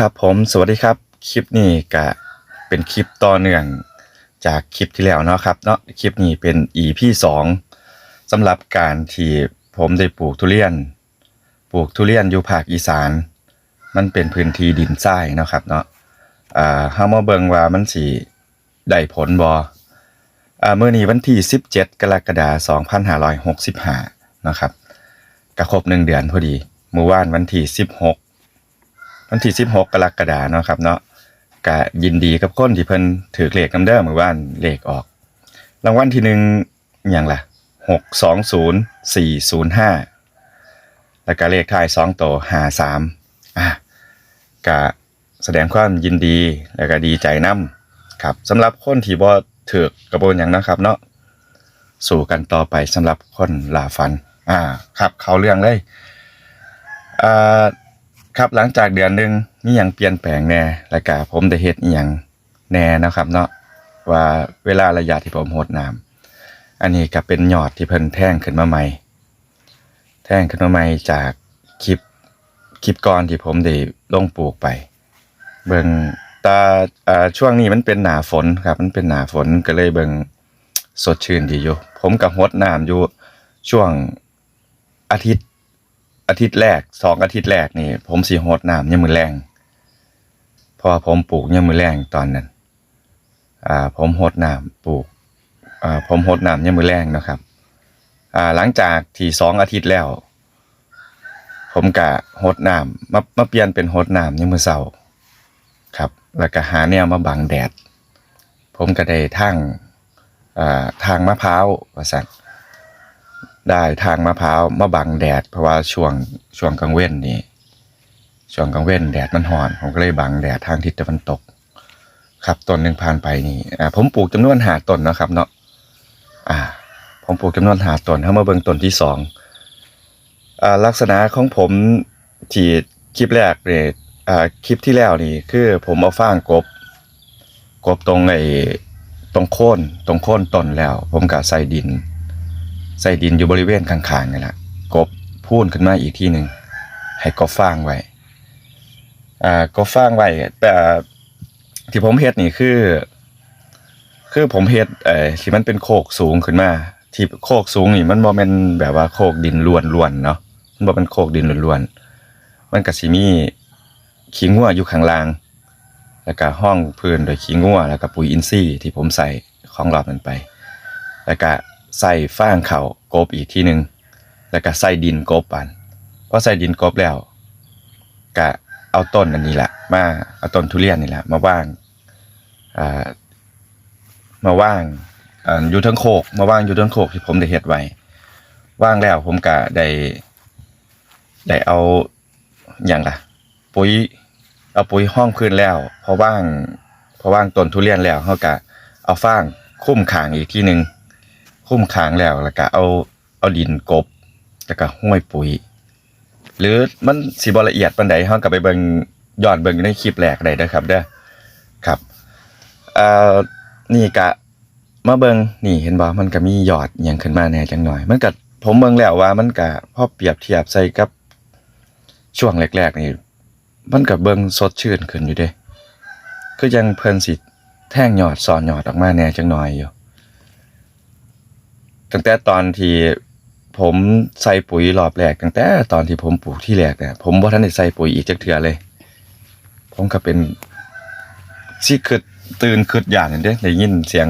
ครับผมสวัสดีครับ คลิปนี้ก็เป็นคลิปต่อเนื่องจากคลิปที่แล้วเนาะครับเนาะคลิปนี้เป็น EP สองสำหรับการที่ผมได้ปลูกทุเรียน ปลูกทุเรียนอยู่ภาคอีสาน มันเป็นพื้นที่ดินทรายเนาะครับเนาะอ่าเฮามาเบิ่งว่ามันสิได้ผลบ่อ่ามื้อนี้วันที่ 17 กรกฎาคม2565นะครับก็ครบหนึ่งเดือนพอดีเมื่อวานวันที่ 16 วันที่16กรกฎาเนาะครับเนาะก็ยินดีกับคนที่เพิ่นถือเลขนำเด้อเมื่อวานเลขออก รางวัลที่หนึ่งอย่างล่ะ620405แล้วก็เลขท้าย2ตัว53อะก็แสดงความยินดีแล้วก็ดีใจนำครับสำหรับคนที่บ่ถือกระโบนอย่างนะครับ เนาะสู่กันต่อไปสำหรับคนลาฟัน อ่า ครับ เขาเรื่องเลยอ่า ครับหลังจากเดือนหนึ่งมีหยังเปลี่ยนแปลงแน่แล้วก็ผมได้เฮ็ดอีหยังแน่นะครับ เนาะว่าเวลาระยะที่ผมโหดน้ำอันนี้ก็เป็นยอดที่เพิ่นแท่งขึ้นมาใหม่ แท่งขึ้นมาใหม่จากคลิปคลิปก่อนที่ผมได้ลงปลูกไป เบิ่งตาอ่าช่วงนี้มันเป็นหนาฝนครับ มันเป็นหนาฝนก็เลยเบิ่งสดชื่นดีอยู่ ผมก็หดน้ำอยู่ช่วงอาทิตย์ อาทิตย์แรกสองอาทิตย์แรกนี่ ผมสิโหดน้ำยามมือแรงเพอผมปลูกยามมือแรงตอนนั้น อ่า ผมโหดน้ำปลูก อ่า ผมโหดน้ำยามมือแรงนะครับ อ่า หลังจากที่สองอาทิตย์แล้ว ผมกะโหดน้ำมามาเปลี่ยนเป็นโหดน้ำยามมือเสาครับ แล้วก็หาแนวมาบังแดด ผมก็ได้ทางอ่าทางมะพร้าวว่าสั่น ได้ทางมะพร้าวมาบังแดด เพราะว่าช่วงช่วงกลางเว้นนี่ช่วงกลางเว้นแดดมันร้อนผมก็เลยบังแดดทางทิศตะวันตก ครับต้นหนึ่งผ่านไปนี่อ่าผมปลูกจำนวนหาต้นนะครับ เนาะอ่า ผมปลูกจำนวนหาต้นเข้ามาเบิ่งต้นที่สองอ่าลักษณะของผมที่คลิปแรกเนี่ยอ่าคลิปที่แล้วนี่ คือผมเอาฟางกบ กบตรงไอ้ตรงโค่นตรงโค่นต้นแล้ว ผมก็ใส่ดิน ใส่ดินอยู่บริเวณข้างๆนี่แหละกบพูนขึ้นมาอีกที่หนึ่งให้กบฟางไว้อ่ากบฟางไว้แต่ที่ผมเฮ็ดนี่คือ คือผมเฮ็ดเอ่อที่มันเป็นโคกสูงขึ้นมา ที่โคกสูงนี่มันบ่แม่นแบบว่าโคกดินล้วนๆเนาะมันบ่เป็นโคกดินล้วนๆมันก็สิมีขี้งัวอยู่ข้างล่าง แล้วก็ห้องพื้นโดยขี้งัวแล้วก็ปุ๋ยอินทรีย์ที่ผมใส่ของรอบมันไป แล้วก็ ใส่ฟางเขากบอีกทีหนึ่งแล้วก็ใส่ดินกบปันพอใส่ดินกบแล้วก็เอาต้นอันนี้แหละมาเอาต้นทุเรียนนี่แหละมาว่างมาว่างอยู่ทั้งโคกมาว่างอยู่ทั้งโคกที่ผมได้เฮ็ดไว้ว่างแล้วผมก็ได้ได้เอาอย่างละปุ๋ยเอาปุ๋ยห้องพื้นแล้วพอว่างพอว่างต้นทุเรียนแล้วเขาก็เอาฟางคุ้มขางอีกที่หนึ่ง คุ้มค้างแล้วแล้วก็เอาเอาดินกบ แล้วก็ห้วยปุ๋ย หรือมันสิบ่ละเอียดปานใดเฮาก็ไปเบิงย้อนเบิงในคลิปแรกได้เด้อครับ เด้อครับเอ่อนี่ก็มาเบิงนี่เห็นบ่มันก็มียอดอยังขึ้นมาแน่จังหน่อย มันก็ผมเบิ่งแล้วว่ามันก็พอเปรียบเทียบใส่กับช่วงแรกๆนี่มันก็เบิ่งสดชื่นขึ้นอยู่เด้คือยังเพิ่นสิแท่งยอดสอนยอดออกมาแน่จังหน่อยอยู่ ตั้งแต่ตอนที่ผมใส่ปุ๋ยรอบแรกตั้งแต่ตอนที่ผมปลูกที่แรกเนี่ยผมบ่ทันได้ใส่ปุ๋ยอีกจักเทื่อเลย ผมก็เป็นสิคิดตื่นคิดอย่างนั้เด้ได้ยินเสียง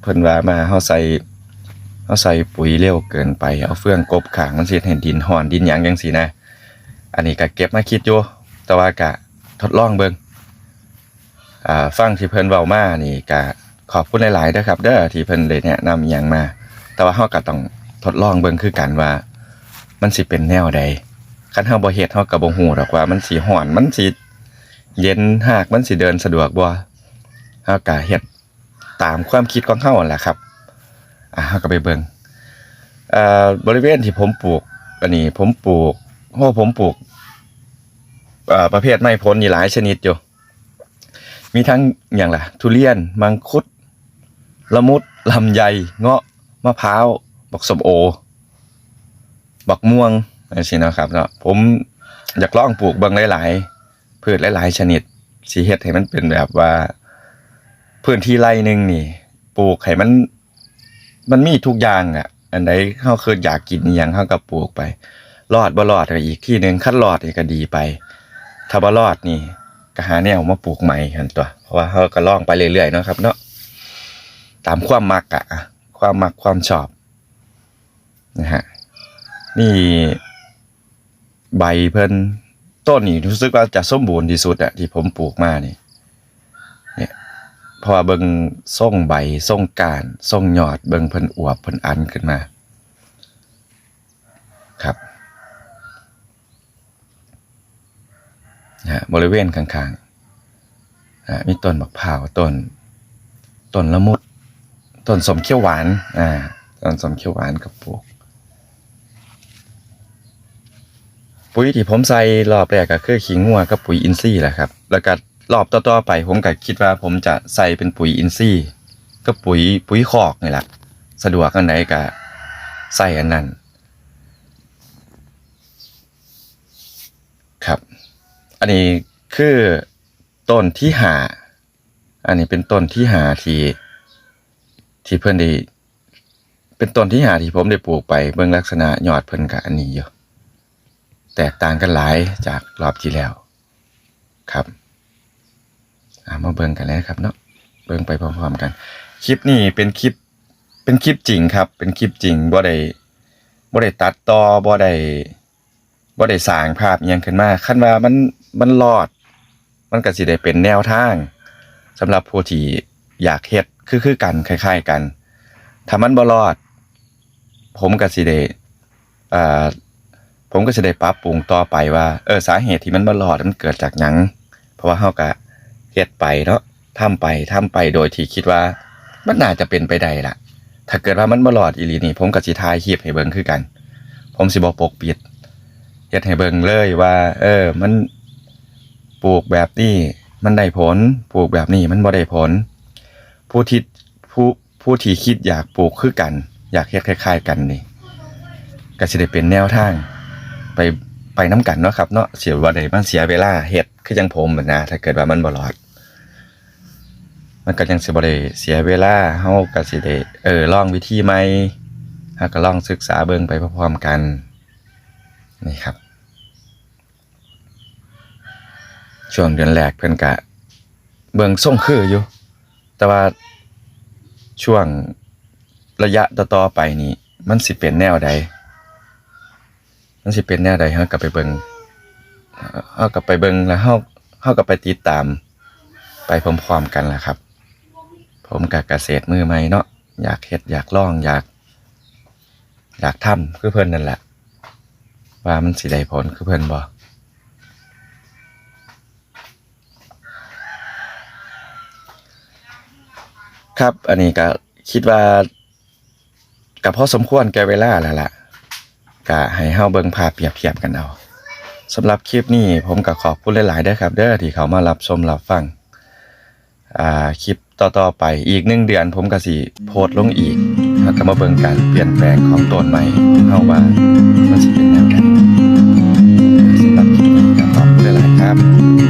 เพิ่นว่ามาเฮาใส่เฮาใส่ปุ๋ยเร็วเกินไปเอาเฟืองกบขางมันสิเห็นดินห่อนดินหยังจังซี่นะ อันนี้ก็เก็บมาคิดอยู่แต่ว่าก็ทดลองเบิ่งอ่าฟังที่เพิ่นเว้ามานี่ก็ขอบคุณหลายๆนะครับ เด้อที่เพิ่นได้แนะนำหยังมา แต่ว่าเฮาก็ต้องทดลองเบิ่งคือกันว่า มันสิเป็นแนวใดคันเฮาบ่เฮ็ดเฮาก็บ่ฮู้ดอกว่ามันสิฮ้อนมันสิเย็นหากมันสิเดินสะดวกบ่เฮาก็เฮ็ดตามความคิดของเฮานั่แหละครับอะเฮาก็ไปเบิ่งเอ่อบริเวณที่ผมปลูกอันนี้ผมปลูกโอ้ผมปลูกเอ่อประเภทไม้ผลนี่หลายชนิดอยู่มีทั้งอย่างล่ะ ทุเรียน มังคุด ละมุดลำไยเงาะ มะพร้าวบักสมโอ บักม่วงอะไรสินะครับเนาะผมอยากลองปลูกเบิ่งหลายๆพืชหลายๆชนิดสีเฮ็ดให้มันเป็นแบบว่า พื้นที่ไร่หนึ่งนี่ ปลูกให้มัน มันมีทุกอย่างอะ อันใดเฮาเคือยากกินอหยังเฮาก็ปลูกไปรอดบ่รอดก็อีกที่หนึ่งคันรอดนี่ก็ดีไป ถ้าบ่รอดนี่ก็หาแนวมาปลูกใหม่กันตัว เพราะว่าเฮาก็ล่องไปเรื่อยๆเนาะครับ เนาะตามความมักอะ ความหมักความชอบนะฮะนี่ใบเพิ่นต้นนี่รู้สึกว่าจะสมบูรณ์ที่สุดอะที่ผมปลูกมานี่เนี่ยพราะว่าเบิ่งส่งใบส่งการส่งยอดเบิ่งเพิ่นอวบเพิ่นอันขึ้นมา ครับนะฮะบริเวณข้างๆอ่ามีต้นมะพร้าวต้น ต้นละมุด ต้นสมเขียวหวาน อ่า ต้นสมเขียวหวานกับปลูก ปุ๋ยที่ผมใส่รอบแรกก็คือขี้งัวกับปุ๋ยอินทรีย์แหละครับ แล้วก็รอบต่อๆไป ผมก็คิดว่าผมจะใส่เป็นปุ๋ยอินทรีย์ก็ปุ๋ยปุ๋ยคอกนี่แหละ สะดวกอันไหนก็ใส่อันนั้น ครับ อันนี้คือต้นที่หา อันนี้เป็นต้นที่หาที่ ที่เพื่อนได้เป็นต้นที่หาที่ผมได้ปลูกไปเบื้องลักษณะยอดเพิ่นกับอันนี้อยู่แตกต่างกันหลายจากรอบที่แล้วครับามาเบิ่งกันเลยนะครับเนาะเบิ่งไปพร้อมๆกัน คลิปนี้เป็นคลิปเป็นคลิปจริงครับ เป็นคลิปจริงบ่ได้บ่ได้ตัดต่อบ่ได้บ่ได้สร้างภาพยังขึ้นมาคันว่ามันมันรอด มันก็สิได้เป็นแนวทางสำหรับผู้ที่อยากเฮ็ด คือคือกันคล้ายๆกัน ถ้ามันบ่รอด ผมก็สิได้อ่าผมก็สิได้ปรับปรุงต่อไปว่า เออสาเหตุที่มันบ่รอดมันเกิดจากหยัง เพราะว่าเฮาก็เฮ็ดไปเนาะทำไปทำไปโดยที่คิดว่า มันน่าจะเป็นไปได้ล่ะ ถ้าเกิดว่ามันบ่รอดอีหลีนี่ ผมก็สิถ่ายคลิปให้เบิ่งคือกัน ผมสิบ่ปกปิดเฮ็ดให้เบิ่งเลยว่า เออ มันปลูกแบบนี้มันได้ผล ปลูกแบบนี้มันบ่ได้ผล ผู้ที่ผู้ผู้ที่คิดอยากปลูกคือกัน อยากเฮ็ดคล้ายๆกันนี่ก็สิได้เป็นแนวทางไปไปน้กันเนาะครับเนาะเสียว่าได้มันเสียเวลาเฮ็ดคือจังผมนะนะถ้าเกิดว่ามันบ่รอด มันก็ยังสิบ่ได้เสียเวลาเฮาก็สิได้เออลองวิธีใหม่เฮาก็ลองศึกษาเบิ่งไปพร้อมๆกันนี่ครับ ช่วงเดือนแรกเพิ่นก็เบิ่งส่งคืออยู่ แต่ว่าช่วงระยะต่อๆไปนี่มันสิเป็นแนวใด มันสิเป็นแนวใดเฮาก็ไปเบิงเฮาก็ไปเบิงแล้วเฮาเฮาก็ไปติดตาม ไปพร้อมๆกันล่ะครับ ผมกับเกษตรมือใหม่เนาะอยากเฮ็ดอยากลองอยาก อยากทำคือเพิ่นนั่นแหละ ว่ามันสิได้ผลคือเพิ่นบ่ ครับ อันนี้ก็คิดว่าก็พอสมควรแก่เวลาแล้วล่ะก็ให้เฮาเบิ่งภาพเปรียบเทียบกันเอาสำหรับคลิปนี้ผมก็ขอบคุณหลายๆด้อครับ เด้อที่เขามารับชมรับฟังอ่าคลิปต่อๆไปอีกหนึ่งเดือนผมก็สิโพสต์ลงอีกแล้วก็มาเบิ่งการเปลี่ยนแปลงของต้นไม้เฮาว่ามันสิเป็นแนวใดสำหรับคลิปนี้ก็ขอบคุณหลายๆครับ